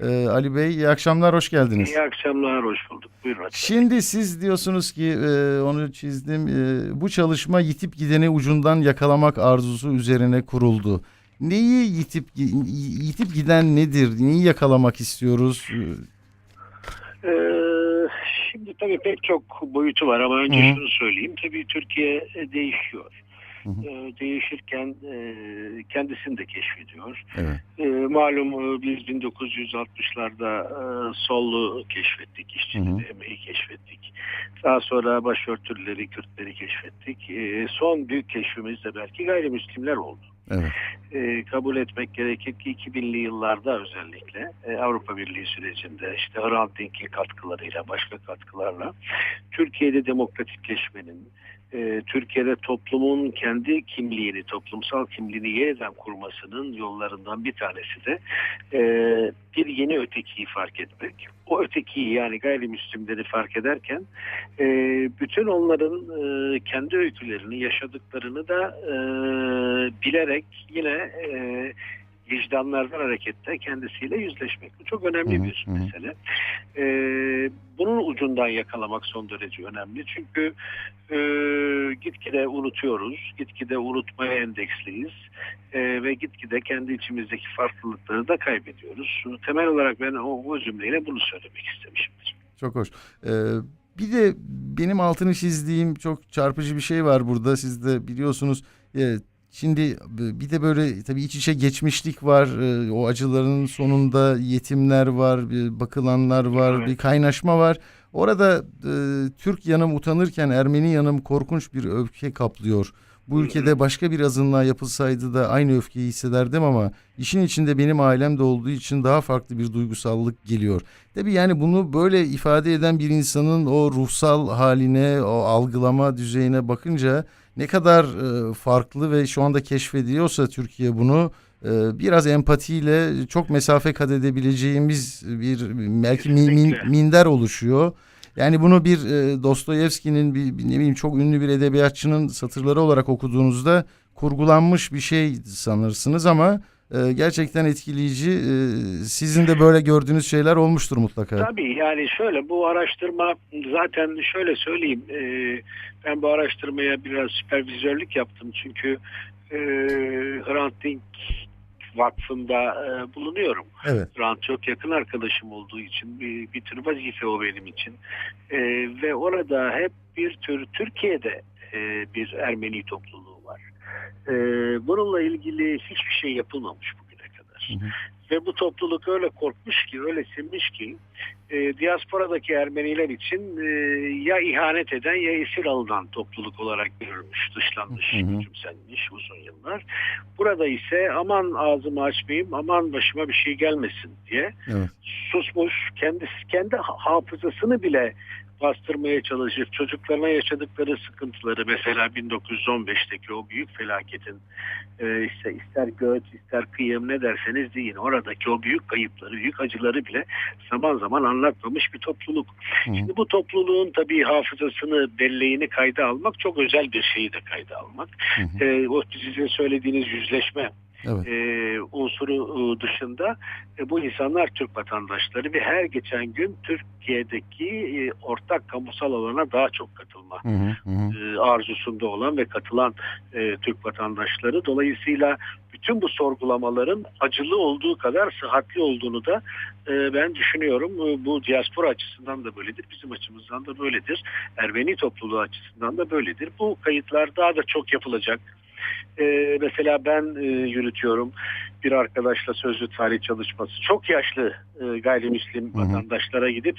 Ee, Ali Bey iyi akşamlar, hoş geldiniz. İyi akşamlar, hoş bulduk. Buyurun. hadi. Şimdi siz diyorsunuz ki e, onu çizdim. e, bu çalışma yitip gideni ucundan yakalamak arzusu üzerine kuruldu. Neyi yitip yitip giden nedir? Neyi yakalamak istiyoruz? Ee, şimdi tabii pek çok boyutu var ama önce Hı hı. şunu söyleyeyim. Tabii Türkiye e, değişiyor. Ee, değişirken e, kendisini de keşfediyor. Evet. Ee, malum e, biz 1960'larda e, sollu keşfettik, hı. emeği keşfettik. Daha sonra başörtüleri, Kürtleri keşfettik. Ee, son büyük keşfimiz de belki gayrimüslimler oldu. Evet. e, kabul etmek gerekir ki 2000'li yıllarda özellikle e, Avrupa Birliği sürecinde işte Hrant Dink'in katkılarıyla başka katkılarla Türkiye'de demokratikleşmenin e, Türkiye'de toplumun kendi kimliğini, toplumsal kimliğini yeniden kurmasının yollarından bir tanesi de e, bir yeni ötekiyi fark etmek. O ötekiyi yani gayrimüslimleri fark ederken e, bütün onların kendi öykülerini, yaşadıklarını da bilerek yine e, vicdanlardan hareketle kendisiyle yüzleşmek. Bu çok önemli bir hı hı. mesele. E, bunun ucundan yakalamak son derece önemli. Çünkü e, gitgide unutuyoruz, gitgide unutmaya endeksliyiz e, ve gitgide kendi içimizdeki farklılıkları da kaybediyoruz. Temel olarak ben o, o cümleyle bunu söylemek istemişimdir. Çok hoş. Ee, bir de benim altını çizdiğim çok çarpıcı bir şey var burada. Siz de biliyorsunuz. Ee, şimdi bir de böyle tabii iç içe geçmişlik var. Ee, o acıların sonunda yetimler var, bir bakılanlar var, Evet. bir kaynaşma var. Orada e, Türk yanım utanırken Ermeni yanım korkunç bir öfke kaplıyor. Bu ülkede başka bir azınlığa yapılsaydı da aynı öfkeyi hissederdim ama işin içinde benim ailem de olduğu için daha farklı bir duygusallık geliyor. Tabii yani bunu böyle ifade eden bir insanın o ruhsal haline, o algılama düzeyine bakınca ne kadar e, farklı ve şu anda keşfediyorsa Türkiye bunu e, biraz empatiyle çok mesafe kat edebileceğimiz bir belki min- min- minder oluşuyor. Yani bunu bir e, Dostoyevski'nin bir, bir ne bileyim çok ünlü bir edebiyatçının satırları olarak okuduğunuzda kurgulanmış bir şey sanırsınız ama e, gerçekten etkileyici. E, sizin de böyle gördüğünüz şeyler olmuştur mutlaka. Tabii yani şöyle bu araştırma zaten şöyle söyleyeyim e, ben bu araştırmaya biraz süpervizörlük yaptım çünkü e, Hrant Dink Vakfı'nda e, bulunuyorum. Evet. Hrant çok yakın arkadaşım olduğu için bir, bir tür vazife o benim için. E, ve orada hep bir tür Türkiye'de e, bir Ermeni topluluğu. E, bununla ilgili hiçbir şey yapılmamış bugüne kadar. Hı hı. Ve bu topluluk öyle korkmuş ki, öyle sinmiş ki e, diasporadaki Ermeniler için e, ya ihanet eden ya esir alınan topluluk olarak görülmüş, dışlanmış, küçümsenmiş uzun yıllar. Burada ise aman ağzımı açmayayım, aman başıma bir şey gelmesin diye Evet. susmuş, kendisi kendi ha- hafızasını bile bastırmaya çalışıp çocuklarına yaşadıkları sıkıntıları mesela 1915'teki o büyük felaketin e, işte ister göç ister kıyım ne derseniz deyin oradaki o büyük kayıpları büyük acıları bile zaman zaman anlatmamış bir topluluk. Hı. Şimdi bu topluluğun tabii hafızasını belleğini kayda almak çok özel bir şeyi de kayda almak. Hı hı. E, o sizin söylediğiniz yüzleşme Evet. e, unsuru e, dışında e, bu insanlar Türk vatandaşları ve her geçen gün Türkiye'deki e, ortak kamusal alana daha çok katılma. Hı hı. e, arzusunda olan ve katılan e, Türk vatandaşları. Dolayısıyla bütün bu sorgulamaların acılı olduğu kadar sıhhatli olduğunu da e, ben düşünüyorum. Bu diaspora açısından da böyledir, bizim açımızdan da böyledir. Ermeni topluluğu açısından da böyledir. Bu kayıtlar daha da çok yapılacak. E, mesela ben e, yürütüyorum bir arkadaşla sözlü tarih çalışması. Çok yaşlı e, gayrimüslim Hı hı. vatandaşlara gidip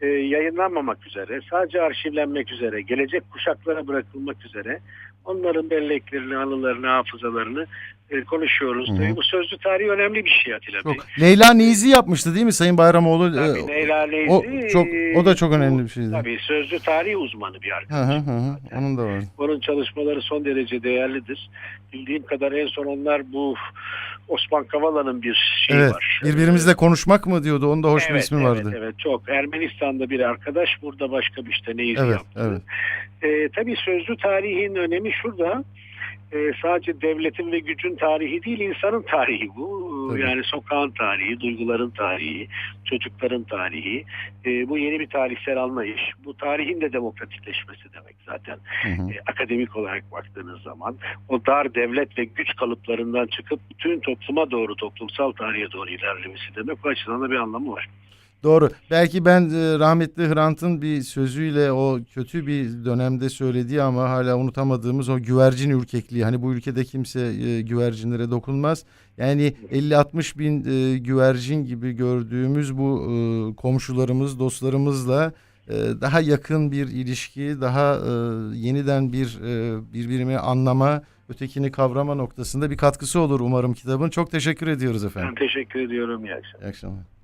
e, yayınlanmamak üzere, sadece arşivlenmek üzere, gelecek kuşaklara bırakılmak üzere onların belleklerini, anılarını, hafızalarını e, konuşuyoruz. Hı hı. Bu sözlü tarih önemli bir şey Atilla Bey. Çok. Leyla Nizi yapmıştı değil mi Sayın Bayramoğlu? Tabii Ee, Leyla Neyzi, o çok o da çok önemli bir şeydi. Tabii sözlü tarih uzmanı bir arkadaş. hı hı. hı. Onun da var. Onun çalışmaları son derece değerlidir. Bildiğim kadar en son onlar bu Osman Kavala'nın bir şeyi Evet. var. Birbirimizle konuşmak mı diyordu? Onun da hoş bir Evet, ismi evet, vardı. Evet, çok. Ermenistan'da bir arkadaş, burada başka bir işte neyiz Evet, yaptı. evet. Ee, tabii sözlü tarihin önemi şurada. E, sadece devletin ve gücün tarihi değil insanın tarihi bu. Tabii. Yani sokağın tarihi, duyguların tarihi, çocukların tarihi. E, bu yeni bir tarihsel anlayış. Bu tarihin de demokratikleşmesi demek zaten. Hı hı. E, akademik olarak baktığınız zaman o dar devlet ve güç kalıplarından çıkıp bütün topluma doğru, toplumsal tarihe doğru ilerlemesi demek. Bu açıdan da bir anlamı var. Doğru. Belki ben e, rahmetli Hrant'ın bir sözüyle o kötü bir dönemde söylediği ama hala unutamadığımız o güvercin ürkekliği. Hani bu ülkede kimse e, güvercinlere dokunmaz. Yani 50-60 bin e, güvercin gibi gördüğümüz bu e, komşularımız, dostlarımızla e, daha yakın bir ilişki, daha e, yeniden bir e, birbirini anlama, ötekini kavrama noktasında bir katkısı olur umarım kitabın. Çok teşekkür ediyoruz efendim. Ben teşekkür ediyorum. İyi akşamlar. İyi akşamlar.